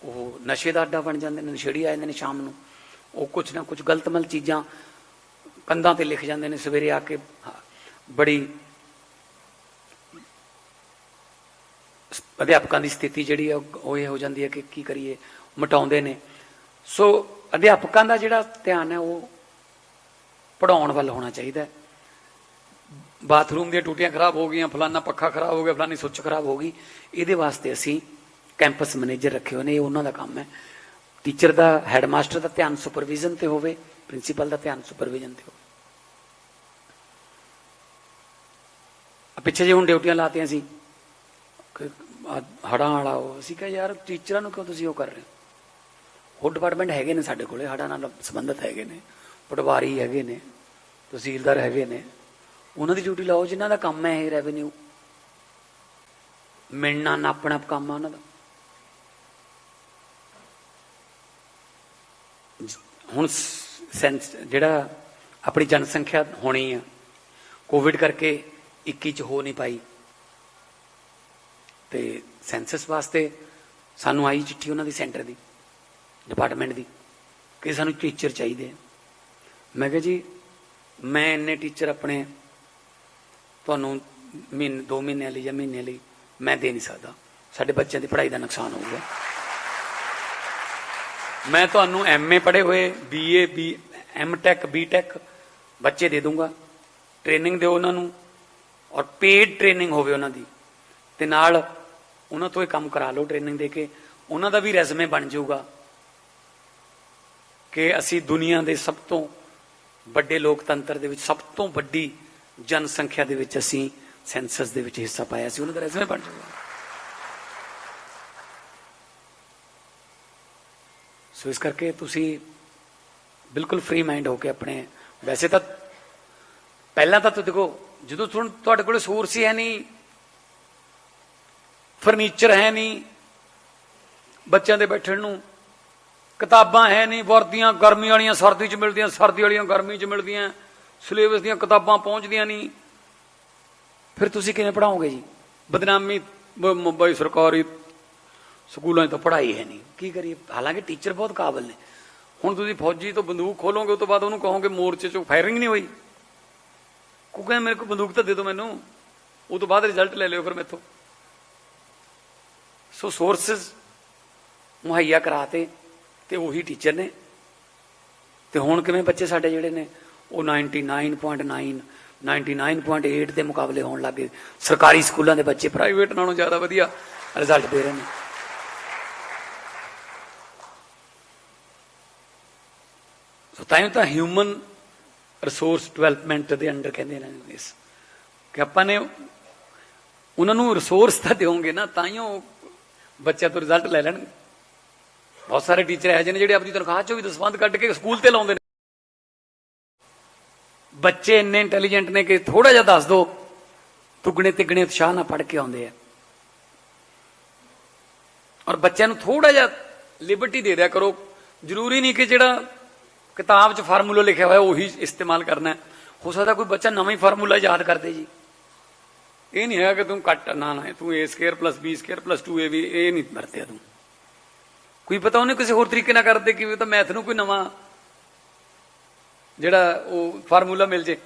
ਉਹ ਨਸ਼ੇ ਦਾ ਅੱਡਾ ਬਣ ਜਾਂਦੇ ਨੇ, ਨਸ਼ੇੜੀ ਆ ਜਾਂਦੇ ਨੇ ਸ਼ਾਮ ਨੂੰ। ਉਹ ਕੁਝ ਨਾ ਕੁਝ ਗਲਤਮਲ ਚੀਜ਼ਾਂ ਕੰਧਾਂ ਤੇ ਲਿਖ ਜਾਂਦੇ ਨੇ ਸਵੇਰੇ ਆ ਕੇ। ਬੜੀ ਅਧਿਆਪਕਾਂ ਦੀ ਸਥਿਤੀ ਜਿਹੜੀ ਆ, ਉਹ ਉਹ ਇਹ ਹੋ ਜਾਂਦੀ ਹੈ ਕਿ ਕੀ ਕਰੀਏ, ਮਟਾਉਂਦੇ ਨੇ। ਸੋ ਅਧਿਆਪਕਾਂ ਦਾ ਜਿਹੜਾ ਧਿਆਨ ਹੈ, ਉਹ ਪੜਾਉਣ ਵੱਲ ਹੋਣਾ ਚਾਹੀਦਾ ਹੈ। ਬਾਥਰੂਮ ਦੀਆਂ ਟੂਟੀਆਂ ਖਰਾਬ ਹੋ ਗਈਆਂ, ਫਲਾਨਾ ਪੱਖਾ ਖਰਾਬ ਹੋ ਗਿਆ, ਫਲਾਨੀ ਸੁੱਚ ਖਰਾਬ ਹੋ ਗਈ। ਇਹਦੇ ਵਾਸਤੇ ਅਸੀਂ ਕੈਂਪਸ ਮੈਨੇਜਰ ਰੱਖੇ ਹੋਏ ਨੇ, ਇਹ ਉਹਨਾਂ ਦਾ ਕੰਮ ਹੈ। ਟੀਚਰ ਦਾ, ਹੈਡਮਾਸਟਰ ਦਾ ਧਿਆਨ ਸੁਪਰਵਿਜ਼ਨ ਤੇ ਹੋਵੇ, ਪ੍ਰਿੰਸੀਪਲ ਦਾ ਧਿਆਨ ਸੁਪਰਵਿਜ਼ਨ ਤੇ ਹੋਵੇ। ਆ ਪਿੱਛੇ ਜੇ ਹੁਣ ਡਿਊਟੀਆਂ ਲਾਤੀਆਂ ਸੀ। ਹੜਾਂ ਵਾਲਾ ਉਹ, ਅਸੀਂ ਕਿਹਾ ਯਾਰ ਟੀਚਰਾਂ ਨੂੰ ਕਿਉਂ ਤੁਸੀਂ ਉਹ ਕਰ ਰਹੇ ਹੋ? ਹੋਰ ਡਿਪਾਰਟਮੈਂਟ ਹੈਗੇ ਨੇ ਸਾਡੇ ਕੋਲੇ ਹੜਾਂ ਨਾਲ ਸੰਬੰਧਿਤ ਹੈਗੇ ਨੇ, ਪਟਵਾਰੀ ਹੈਗੇ ਨੇ, ਤਹਿਸੀਲਦਾਰ ਹੈਗੇ ਨੇ। ਉਹਨਾਂ ਦੀ ਡਿਊਟੀ ਲਾਓ, ਜਿਨ੍ਹਾਂ ਦਾ ਕੰਮ ਹੈ ਇਹ ਰੈਵਨਿਊ ਮਿਲਣਾ ਨਾਪਣਾ ਕੰਮ ਆ ਉਹਨਾਂ ਦਾ। ਹੁਣ ਸੈਂਸ, ਜਿਹੜਾ ਆਪਣੀ ਜਨਸੰਖਿਆ ਹੋਣੀ ਆ ਕੋਵਿਡ ਕਰਕੇ 21 ਚ ਹੋ ਨਹੀਂ ਪਾਈ। ਤੇ ਸੈਂਸਸ ਵਾਸਤੇ ਸਾਨੂੰ ਆਈ ਚਿੱਠੀ ਉਹਨਾਂ ਦੀ ਸੈਂਟਰ ਦੀ, ਡਿਪਾਰਟਮੈਂਟ ਦੀ, ਕਿ ਸਾਨੂੰ ਟੀਚਰ ਚਾਹੀਦੇ ਆ। ਮੈਂ ਕਿਹਾ ਜੀ, ਮੈਂ ਇੰਨੇ ਟੀਚਰ ਆਪਣੇ ਤੁਹਾਨੂੰ ਮਹੀਨੇ 2 ਮਹੀਨਿਆਂ ਲਈ ਜਾਂ ਮਹੀਨੇ ਲਈ ਮੈਂ ਦੇ ਨਹੀਂ ਸਕਦਾ। ਸਾਡੇ ਬੱਚਿਆਂ ਦੀ ਪੜ੍ਹਾਈ ਦਾ ਨੁਕਸਾਨ ਹੋਊਗਾ। ਮੈਂ ਤੁਹਾਨੂੰ ਐਮਏ ਪੜ੍ਹੇ ਹੋਏ ਬੀਏ ਬੀ ਐਮਟੈਕ ਬੀਟੈਕ ਬੱਚੇ ਦੇ ਦੂੰਗਾ ਟ੍ਰੇਨਿੰਗ ਦਿਓ ਉਹਨਾਂ ਨੂੰ ਔਰ ਪੇਡ ਟ੍ਰੇਨਿੰਗ ਹੋਵੇ ਉਹਨਾਂ ਦੀ। ਤੇ ਨਾਲ ਉਹਨਾਂ ਤੋਂ ਇਹ ਕੰਮ ਕਰਾ ਲਓ ਟ੍ਰੇਨਿੰਗ ਦੇ ਕੇ। ਉਹਨਾਂ ਦਾ ਵੀ ਰੈਜ਼ਮੇ ਬਣ ਜਾਊਗਾ ਕਿ ਅਸੀਂ ਦੁਨੀਆ ਦੇ ਸਭ ਤੋਂ ਵੱਡੇ ਲੋਕਤੰਤਰ ਦੇ ਵਿੱਚ, ਸਭ ਤੋਂ ਵੱਡੀ ਜਨਸੰਖਿਆ ਦੇ ਵਿੱਚ ਅਸੀਂ ਸੈਂਸਸ ਦੇ ਵਿੱਚ ਹਿੱਸਾ ਪਾਇਆ ਸੀ। ਉਹਨਾਂ ਦਾ ਰੈਜ਼ਮੇ ਬਣ ਜਾਊਗਾ। ਸੋ ਇਸ ਕਰਕੇ ਤੁਸੀਂ ਬਿਲਕੁਲ ਫ੍ਰੀ ਮਾਈਂਡ ਹੋ ਕੇ ਆਪਣੇ, ਵੈਸੇ ਤਾਂ ਪਹਿਲਾਂ ਤਾਂ ਦੇਖੋ, ਜਦੋਂ ਤੁਹਾਨੂੰ ਤੁਹਾਡੇ ਕੋਲ ਸੋਰਸ ਹੀ ਹੈ ਨਹੀਂ ਫਰਨੀਚਰ ਹੈ ਨਹੀਂ, ਬੱਚਿਆਂ ਦੇ ਬੈਠਣ ਨੂੰ, ਕਿਤਾਬਾਂ ਹੈ ਨਹੀਂ, ਵਰਦੀਆਂ ਗਰਮੀ ਵਾਲੀਆਂ, ਸਰਦੀ 'ਚ ਮਿਲਦੀਆਂ, ਸਰਦੀ ਵਾਲੀਆਂ ਗਰਮੀ 'ਚ ਮਿਲਦੀਆਂ ਸਿਲੇਬਸ ਦੀਆਂ ਕਿਤਾਬਾਂ ਪਹੁੰਚਦੀਆਂ ਨਹੀਂ। ਫਿਰ ਤੁਸੀਂ ਕਿਵੇਂ ਪੜਾਓਗੇ ਜੀ? ਬਦਨਾਮੀ, ਬ- ਮੁੰਬਈ ਸਰਕਾਰੀ ਸਕੂਲਾਂ 'ਚ ਤਾਂ ਪੜ੍ਹਾਈ ਹੈ ਨਹੀਂ। ਕੀ ਕਰੀਏ? ਹਾਲਾਂਕਿ ਟੀਚਰ ਬਹੁਤ ਕਾਬਲ ਨੇ। ਹੁਣ ਤੁਸੀਂ ਫੌਜੀ ਤੋਂ ਬੰਦੂਕ ਖੋਲੋਗੇ ਉਸ ਤੋਂ ਬਾਅਦ ਉਹਨੂੰ ਕਹੋਗੇ ਮੋਰਚੇ 'ਚੋਂ ਫਾਇਰਿੰਗ ਨਹੀਂ ਹੋਈ। ਉਹ ਕਹਿੰਦਾ ਮੇਰੇ ਕੋਲ ਬੰਦੂਕ ਤਾਂ ਦੇ ਦਿਓ ਮੈਨੂੰ। ਉਹ ਤੋਂ ਬਾਅਦ ਰਿਜ਼ਲਟ ਲੈ ਲਿਓ ਫਿਰ ਮੈਥੋਂ। ਸੋ ਸੋਰਸਸ ਮੁਹੱਈਆ ਕਰਾਤੇ ਤੇ ਉਹੀ ਟੀਚਰ ਨੇ। ਤੇ ਹੁਣ ਕਿਵੇਂ ਬੱਚੇ ਸਾਡੇ ਜਿਹੜੇ ਨੇ, ਉਹ 99.9 99.8 ਦੇ ਮੁਕਾਬਲੇ ਹੋਣ ਲੱਗੇ ਸਰਕਾਰੀ ਸਕੂਲਾਂ ਦੇ ਬੱਚੇ ਪ੍ਰਾਈਵੇਟ ਨਾਲੋਂ ਜ਼ਿਆਦਾ ਵਧੀਆ ਰਿਜ਼ਲਟ ਦੇ ਰਹੇ ਨੇ। ਤਾਂ ਹੀ ਤਾਂ ਹਿਊਮਨ ਰਿਸੋਰਸ ਡਿਵੈਲਪਮੈਂਟ ਦੇ ਅੰਡਰ ਕਹਿੰਦੇ ਨੇ ਇਸ। ਕਿ ਆਪਾਂ ਨੇ ਉਹਨਾਂ ਨੂੰ ਰਿਸੋਰਸ ਤਾਂ ਦਿਓਗੇ ਨਾ, ਤਾਂ ਹੀ ਉਹ ਬੱਚਿਆਂ ਤੋਂ ਰਿਜ਼ਲਟ ਲੈ ਲੈਣਗੇ। ਬਹੁਤ ਸਾਰੇ ਟੀਚਰ ਇਹੋ ਜਿਹੇ ਨੇ ਜਿਹੜੇ ਆਪਣੀ ਤਨਖਾਹ ਚੋਂ ਵੀ ਦਸਵੰਦ ਕੱਢ ਕੇ ਸਕੂਲ ਤੇ ਲਾਉਂਦੇ ਨੇ। ਬੱਚੇ ਇੰਨੇ ਇੰਟੈਲੀਜੈਂਟ ਨੇ ਕਿ ਥੋੜਾ ਜਿਹਾ ਦੱਸ ਦੋ ਤੁਗਣੇ ਤਿਗਣੇ ਉਤਸ਼ਾਹ ਨਾਲ ਪੜ੍ਹ ਕੇ ਆਉਂਦੇ ਆ। ਔਰ ਬੱਚਿਆਂ ਨੂੰ ਥੋੜਾ ਜਿਹਾ ਲਿਬਰਟੀ ਦੇ ਦਿਆ ਕਰੋ। ਜ਼ਰੂਰੀ ਨਹੀਂ ਕਿ ਜਿਹੜਾ ਕਿਤਾਬ 'ਚ ਫਾਰਮੂਲਾ ਲਿਖਿਆ ਹੋਇਆ, ਉਹੀ ਇਸਤੇਮਾਲ ਕਰਨਾ ਹੋ। ਸਕਦਾ ਕੋਈ ਬੱਚਾ ਨਵਾਂ ਹੀ ਫਾਰਮੂਲਾ ਯਾਦ ਕਰ ਦੇ ਜੀ। ਇਹ ਨਹੀਂ ਹੈਗਾ ਕਿ ਤੂੰ ਕੱਟ ਨਾ ਨਾ, ਤੂੰ a square b square 2ab ਇਹ ਨਹੀਂ ਵਰਤਿਆ ਤੂੰ। ਕੋਈ ਪਤਾ ਉਹਨੇ ਕਿਸੇ ਹੋਰ ਤਰੀਕੇ ਨਾਲ ਕਰਦੇ ਕਿ ਤਾਂ ਮੈਥ ਨੂੰ ਕੋਈ ਨਵਾਂ ਜਿਹੜਾ ਉਹ ਫਾਰਮੂਲਾ ਮਿਲ ਜੇ।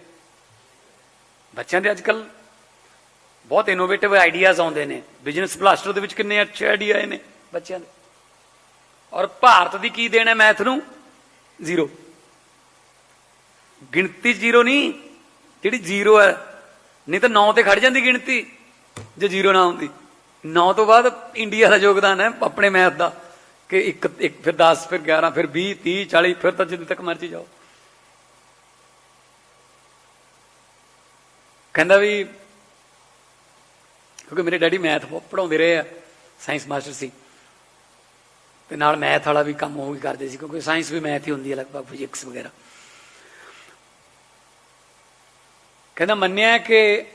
ਬੱਚਿਆਂ ਦੇ ਅੱਜ ਅੱਜਕੱਲ ਬਹੁਤ ਇਨੋਵੇਟਿਵ ਆਈਡੀਆਜ਼ ਆਉਂਦੇ ਨੇ। ਬਿਜ਼ਨਸ ਬਲਾਸਟਰ ਦੇ ਵਿੱਚ ਕਿੰਨੇ ਅੱਛੇ ਆਈਡੀਆ ਆਏ ਨੇ ਬੱਚਿਆਂ ਦੇ। ਔਰ ਭਾਰਤ ਦੀ ਕੀ ਦੇਣ ਹੈ ਮੈਥ ਨੂੰ? ਜ਼ੀਰੋ। ਗਿਣਤੀ ਜ਼ੀਰੋ ਨਹੀਂ, ਜਿਹੜੀ ਜ਼ੀਰੋ ਹੈ, ਨਹੀਂ ਤਾਂ 9 ਤੇ ਖੜ ਜਾਂਦੀ ਗਿਣਤੀ, ਜੇ ਜ਼ੀਰੋ ਨਾ ਹੁੰਦੀ। 9 ਤੋਂ ਬਾਅਦ ਇੰਡੀਆ ਦਾ ਯੋਗਦਾਨ ਹੈ ਆਪਣੇ ਮੈਥ ਦਾ, ਕਿ ਇੱਕ ਇੱਕ, ਫਿਰ 10 ਫਿਰ 11 ਫਿਰ 20 30 40 ਫਿਰ ਤਾਂ ਜਿੱਦ ਤੱਕ ਮਰਜ਼ੀ ਜਾਓ। ਕਹਿੰਦਾ ਵੀ, ਕਿਉਂਕਿ ਮੇਰੇ ਡੈਡੀ ਮੈਥ ਪੜਾਉਂਦੇ ਰਹੇ ਆ, ਸਾਇੰਸ ਮਾਸਟਰ ਸੀ। ਤੇ ਨਾਲ ਮੈਥ ਵਾਲਾ ਵੀ ਕੰਮ ਉਹ ਵੀ ਕਰਦੇ ਸੀ, ਕਿਉਂਕਿ ਸਾਇੰਸ ਵੀ ਮੈਥ ਹੀ ਹੁੰਦੀ ਹੈ, ਲਗਭਗ ਫਿਜ਼ਿਕਸ ਵਗੈਰਾ। ਕਹਿੰਦਾ ਮੰਨਿਆ ਕਿ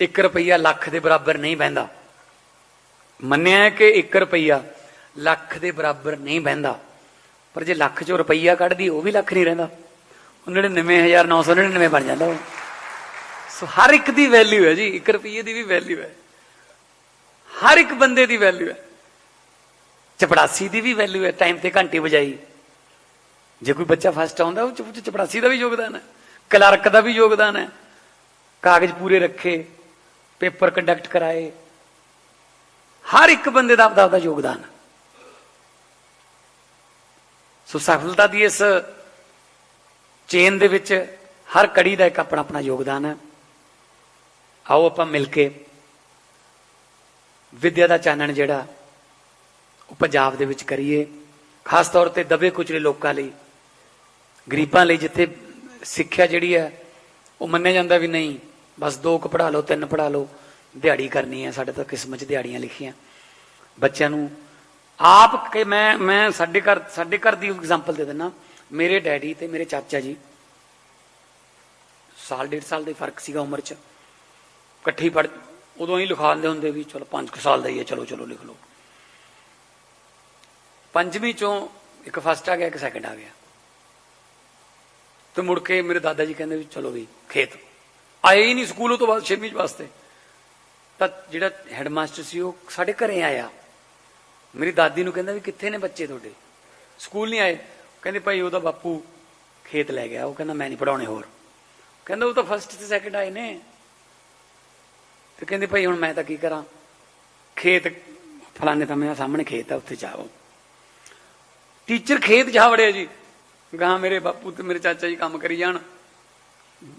1 ਰੁਪਈਆ ਲੱਖ ਦੇ ਬਰਾਬਰ ਨਹੀਂ ਬਹਿੰਦਾ। ਮੰਨਿਆ ਕਿ 1 ਰੁਪਈਆ ਲੱਖ ਦੇ ਬਰਾਬਰ ਨਹੀਂ ਬਹਿੰਦਾ। ਪਰ ਜੇ ਲੱਖ ਚੋਂ ਰੁਪਈਆ ਕੱਢਦੀ, ਉਹ ਵੀ ਲੱਖ ਨਹੀਂ ਰਹਿੰਦਾ। ਉਹ 99999 ਬਣ ਜਾਂਦਾ ਉਹ। ਸੋ ਹਰ ਇੱਕ ਦੀ ਵੈਲਿਊ ਹੈ ਜੀ 1 ਰੁਪਈਏ ਦੀ ਵੀ ਵੈਲਿਊ ਹੈ। ਹਰ ਇੱਕ ਬੰਦੇ ਦੀ ਵੈਲਿਊ ਹੈ। ਚਪੜਾਸੀ ਦੀ ਵੀ ਵੈਲਿਊ ਹੈ ਟਾਈਮ ਤੇ ਘੰਟੀ ਵਜਾਈ। ਜੇ ਕੋਈ ਬੱਚਾ ਫਸਟ ਆਉਂਦਾ, ਉਹ ਚ ਉਹ 'ਚ ਚਪੜਾਸੀ ਦਾ ਵੀ ਯੋਗਦਾਨ ਹੈ, ਕਲਰਕ ਦਾ ਵੀ ਯੋਗਦਾਨ ਹੈ। ਕਾਗਜ਼ ਪੂਰੇ ਰੱਖੇ, ਪੇਪਰ ਕੰਡਕਟ ਕਰਾਏ। ਹਰ ਇੱਕ ਬੰਦੇ ਦਾ ਆਪਦਾ ਆਪਦਾ ਯੋਗਦਾਨ ਹੈ। ਸੋ ਸਫਲਤਾ ਦੀ ਇਸ ਚੇਨ ਦੇ ਵਿੱਚ ਹਰ ਕੜੀ ਦਾ ਇੱਕ ਆਪਣਾ ਆਪਣਾ ਯੋਗਦਾਨ ਹੈ। ਆਓ ਆਪਾਂ ਮਿਲ ਕੇ ਵਿਦਿਆ ਦਾ ਚਾਨਣ ਜਿਹੜਾ ਪੰਜਾਬ ਦੇ ਵਿੱਚ ਕਰੀਏ, ਖਾਸ ਤੌਰ ਤੇ ਦਬੇ ਕੁਚਲੇ ਲੋਕਾਂ ਲਈ। ਗਰੀਬਾਂ ਲਈ ਜਿੱਥੇ ਸਿੱਖਿਆ ਜਿਹੜੀ ਹੈ, ਉਹ ਮੰਨਿਆ ਜਾਂਦਾ ਵੀ ਨਹੀਂ, ਬਸ ਦੋ ਕੁ ਪੜ੍ਹਾ ਲਓ, ਤਿੰਨ ਪੜ੍ਹਾ ਲਓ, ਦਿਹਾੜੀ ਕਰਨੀ ਹੈ, ਸਾਡੇ ਤਾਂ ਕਿਸਮਤ 'ਚ ਦਿਹਾੜੀਆਂ ਲਿਖੀਆਂ। ਬੱਚਿਆਂ ਨੂੰ ਆਪ ਕਿ ਮੈਂ ਮੈਂ ਸਾਡੇ ਘਰ ਸਾਡੇ ਘਰ ਦੀ ਐਗਜ਼ਾਮਪਲ ਦੇ ਦਿੰਦਾ। ਮੇਰੇ ਡੈਡੀ ਤੇ ਮੇਰੇ ਚਾਚਾ ਜੀ, ਸਾਲ, ਡੇਢ ਸਾਲ ਦੇ ਫ਼ਰਕ ਸੀਗਾ ਉਮਰ 'ਚ। ਇਕੱਠੀ ਪੜ ਉਦੋਂ ਹੀ ਲਿਖਾ ਦਿੰਦੇ ਹੁੰਦੇ ਵੀ ਚਲੋ 5 ਸਾਲ ਦਾ ਹੀ ਹੈ, ਚਲੋ ਚਲੋ ਲਿਖ ਲਓ। ਪੰਜਵੀਂ ਚੋਂ ਇੱਕ ਫਸਟ ਆ ਗਿਆ, ਇੱਕ ਸੈਕੰਡ ਆ ਗਿਆ। ਤੇ ਮੁੜ ਕੇ ਮੇਰੇ ਦਾਦਾ ਜੀ ਕਹਿੰਦੇ ਵੀ ਚਲੋ ਵੀ ਖੇਤ। ਆਏ ਹੀ ਨਹੀਂ ਸਕੂਲੋਂ ਤੋਂ ਬਾਅਦ ਛੇਵੀਂ ਵਾਸਤੇ। ਤਾਂ ਜਿਹੜਾ ਹੈਡਮਾਸਟਰ ਸੀ, ਉਹ ਸਾਡੇ ਘਰੇ ਆਇਆ। ਮੇਰੀ ਦਾਦੀ ਨੂੰ ਕਹਿੰਦਾ ਵੀ ਕਿੱਥੇ ਨੇ ਬੱਚੇ ਤੁਹਾਡੇ? ਸਕੂਲ ਨਹੀਂ ਆਏ। ਕਹਿੰਦੇ ਭਾਈ ਉਹਦਾ ਬਾਪੂ ਖੇਤ ਲੈ ਗਿਆ। ਉਹ ਕਹਿੰਦਾ ਮੈਂ ਨਹੀਂ ਪੜਾਉਣੇ ਹੋਰ। ਕਹਿੰਦਾ ਉਹ ਤਾਂ ਫਸਟ ਤੇ ਸੈਕੰਡ ਆਏ ਨੇ। ਤੇ ਕਹਿੰਦੇ ਭਾਈ ਹੁਣ ਮੈਂ ਤਾਂ ਕੀ ਕਰਾਂ? ਖੇਤ, ਫਲਾਣੇ ਤਾਂ ਮੇਰੇ ਸਾਹਮਣੇ ਖੇਤ ਆ, ਉੱਥੇ ਜਾਓ। ਟੀਚਰ ਖੇਤ ਜਾ ਵੜਿਆ ਜੀ। ਗਾਂ ਮੇਰੇ ਬਾਪੂ ਤੇ ਮੇਰੇ ਚਾਚਾ ਜੀ ਕੰਮ ਕਰੀ ਜਾਣ।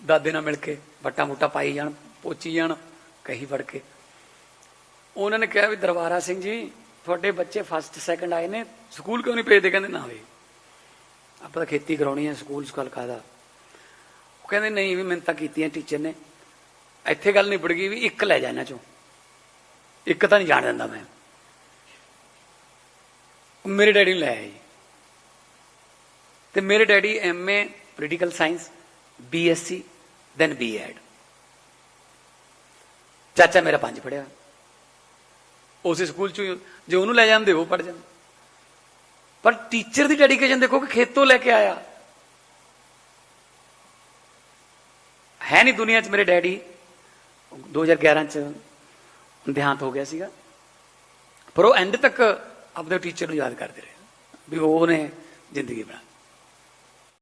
ਦਾਦੇ ਨਾਲ ਮਿਲ ਕੇ ਵੱਟਾ ਮੁੱਟਾ ਪਾਈ ਜਾਣ, ਪੋਚੀ ਜਾਣ, ਕਹੀ ਫੜ ਕੇ। ਉਹਨਾਂ ਨੇ ਕਿਹਾ ਵੀ ਦਰਬਾਰਾ ਸਿੰਘ ਜੀ, ਤੁਹਾਡੇ ਬੱਚੇ ਫਸਟ ਸੈਕੰਡ ਆਏ ਨੇ, ਸਕੂਲ ਕਿਉਂ ਨਹੀਂ ਭੇਜਦੇ? ਕਹਿੰਦੇ ਨਾ ਵੇ ਆਪਾਂ ਤਾਂ ਖੇਤੀ ਕਰਾਉਣੀ ਹੈ ਸਕੂਲ ਸਕਲ ਕਾਦਾ ਉਹ ਕਹਿੰਦੇ ਨਹੀਂ ਵੀ ਮਿੰਤਾਂ ਕੀਤੀਆਂ ਟੀਚਰ ਨੇ। ਇੱਥੇ ਗੱਲ ਨਹੀਂ ਗਈ ਵੀ ਇੱਕ ਲੈ ਜਾ ਇਹਨਾਂ ਚੋਂ। ਇੱਕ ਤਾਂ ਨਹੀਂ ਜਾਣ ਦਿੰਦਾ ਮੈਂ। ਮੇਰੇ ਡੈਡੀ ਨੂੰ ਲੈ ਆਏ ਜੀ। ਤੇ ਮੇਰੇ daddy MA political science BSc then BEd ਚਾਚਾ ਮੇਰਾ ਪੰਜ ਪੜਿਆ ਉਸੇ ਸਕੂਲ ਚ ਹੀ- ਜੇ ਉਹਨੂੰ ਲੈ ਜਾਂਦੇ ਉਹ ਪੜ ਜਾਂਦੇ ਪਰ ਟੀਚਰ ਦੀ ਡੈਡੀਕੇਸ਼ਨ ਦੇਖੋ ਕਿ ਖੇਤੋਂ ਲੈ ਕੇ ਆਇਆ ਹੈ ਨਹੀਂ ਦੁਨੀਆ 'ਚ ਮੇਰੇ ਡੈਡੀ 2011 ਚ ਦੇਹਾਂਤ ਹੋ ਗਿਆ ਸੀਗਾ ਪਰ ਉਹ ਐਂਡ ਤੱਕ ਆਪਣੇ ਟੀਚਰ ਨੂੰ ਯਾਦ ਕਰਦੇ ਰਹੇ ਵੀ ਉਹਨੇ ਜ਼ਿੰਦਗੀ ਬਣਾ